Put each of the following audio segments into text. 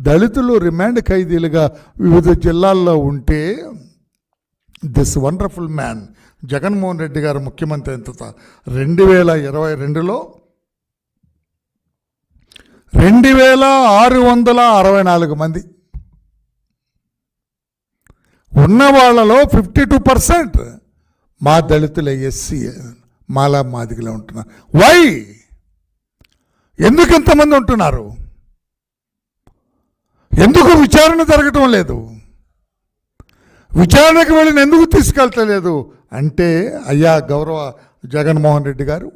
దళితులు రిమాండ్ ఖైదీలుగా వివిధ జిల్లాల్లో ఉంటే this wonderful man Jaganmohan Reddy garu ముఖ్యమంత్రి అయిన రెండు వేల ఇరవై రెండులో రెండు వేల ఆరు వందల అరవై నాలుగు మంది. ఉన్న వాళ్ళలో ఫిఫ్టీ టూ పర్సెంట్ మా దళితుల ఎస్సీ మాలా మాదిగలో ఉంటున్నారు. వై? ఎందుకు ఇంతమంది ఉంటున్నారు? ఎందుకు విచారణ జరగటం లేదు? విచారణకు వెళ్ళిన ఎందుకు తీసుకెళ్తలేదు? అంటే అయ్యా గౌరవ జగన్మోహన్ రెడ్డి గారు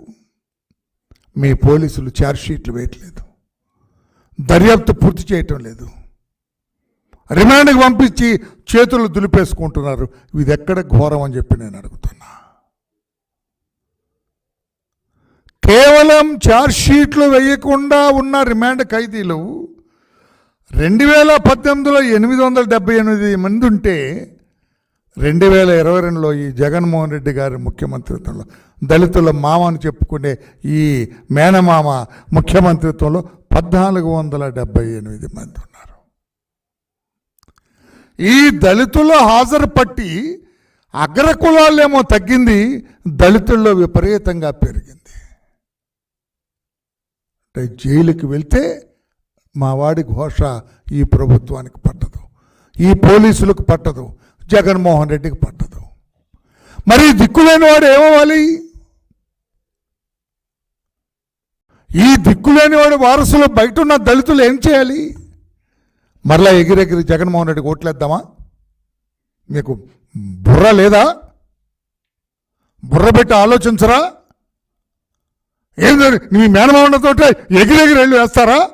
మీ పోలీసులు ఛార్జ్షీట్లు వేయట్లేదు. దర్యాప్తు పూర్తి చేయటం లేదు. రిమాండ్కి పంపించి చేతులు దులిపేసుకుంటున్నారు. ఇది ఎక్కడ ఘోరం అని చెప్పి నేను అడుగుతున్నా. కేవలం ఛార్జ్షీట్లు వేయకుండా ఉన్న రిమాండ్ ఖైదీలు రెండు వేల పద్దెనిమిదిలో ఎనిమిది వందల డెబ్బై ఎనిమిది మంది ఉంటే రెండు వేల ఇరవై రెండులో ఈ జగన్మోహన్ రెడ్డి గారి ముఖ్యమంత్రిత్వంలో దళితుల మామ అని చెప్పుకునే ఈ మేనమామ ముఖ్యమంత్రిత్వంలో పద్నాలుగు వందల డెబ్బై ఎనిమిది మంది ఉన్నారు. ఈ దళితుల హాజరు పట్టి అగ్ర కులాలేమో తగ్గింది దళితుల్లో విపరీతంగా పెరిగింది. అంటే జైలుకి వెళ్తే మా వాడి ఘోష ఈ ప్రభుత్వానికి పట్టదు. ఈ పోలీసులకు పట్టదు. జగన్మోహన్ రెడ్డికి పట్టదు. మరి దిక్కులేని వాడు ఏమవ్వాలి? ఈ దిక్కులేని వాడు వారసులు బయట ఉన్న దళితులు ఏం చేయాలి? మరలా ఎగిరెగిరి జగన్మోహన్ రెడ్డికి ఓట్లేద్దామా? మీకు బుర్ర లేదా? బుర్ర పెట్టి ఆలోచించరా? ఏం మీ మేనమామతో ఎగిరెగిరి వెళ్ళి వేస్తారా?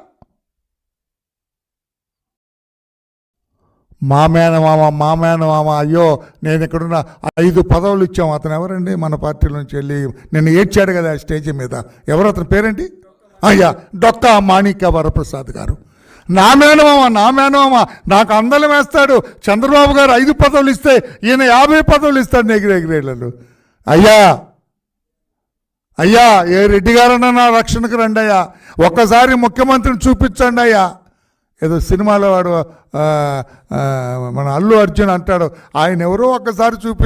మా మేనమామ మా మేనమామ అయ్యో నేను ఇక్కడున్న ఐదు పదవులు ఇచ్చాము అతను ఎవరండి? మన పార్టీలో నుంచి వెళ్ళి నిన్ను ఏడ్చాడు కదా స్టేజ్ మీద. ఎవరు? అతని పేరేంటి? అయ్యా డొక్కా మాణిక్య వరప్రసాద్ గారు. నా మేనమామ నా మేనమామ నాకు అందలం వేస్తాడు. చంద్రబాబు గారు ఐదు పదవులు ఇస్తే ఈయన యాభై పదవులు ఇస్తాడు ఎగిరెగిరేళ్ళు అయ్యా అయ్యా ఏ రెడ్డి గారన్నా నా రక్షణకు రండి అయ్యా ఒక్కసారి ముఖ్యమంత్రిని చూపించండి అయ్యా. ఏదో సినిమాలో వాడు ఆ, మన అల్లు అర్జున్ అంటాడు ఆయన ఎవరో ఒక్కసారి చూపి